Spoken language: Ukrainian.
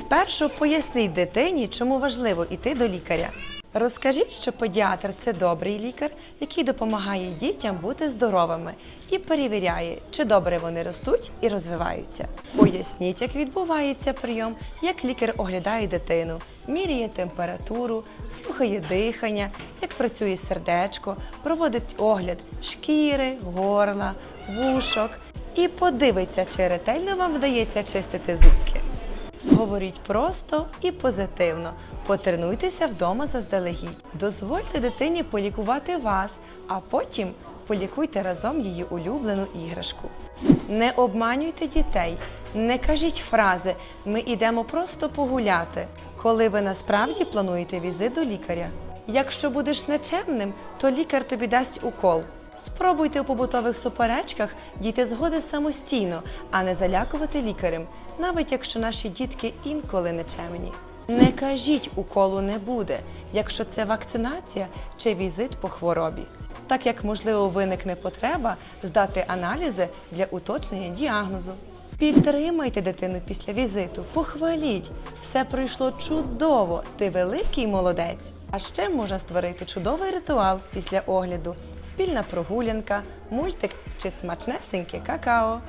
Спершу поясніть дитині, чому важливо йти до лікаря. Розкажіть, що педіатр це добрий лікар, який допомагає дітям бути здоровими і перевіряє, чи добре вони ростуть і розвиваються. Поясніть, як відбувається прийом, як лікар оглядає дитину, міряє температуру, слухає дихання, як працює сердечко, проводить огляд шкіри, горла, вушок і подивиться, чи ретельно вам вдається чистити зубки. Говоріть просто і позитивно. Потренуйтеся вдома заздалегідь. Дозвольте дитині полікувати вас, а потім полікуйте разом її улюблену іграшку. Не обманюйте дітей, не кажіть фрази Ми йдемо просто погуляти, коли ви насправді плануєте візит до лікаря. Якщо будеш нечемним, то лікар тобі дасть укол. Спробуйте у побутових суперечках дійти згоди самостійно, а не залякувати лікарем, навіть якщо наші дітки інколи нечемні. Не кажіть уколу не буде, якщо це вакцинація чи візит по хворобі, так як можливо виникне потреба здати аналізи для уточнення діагнозу. Підтримайте дитину після візиту, похваліть. Все пройшло чудово, ти великий молодець. А ще можна створити чудовий ритуал після огляду: спільна прогулянка, мультик чи смачнесеньке какао.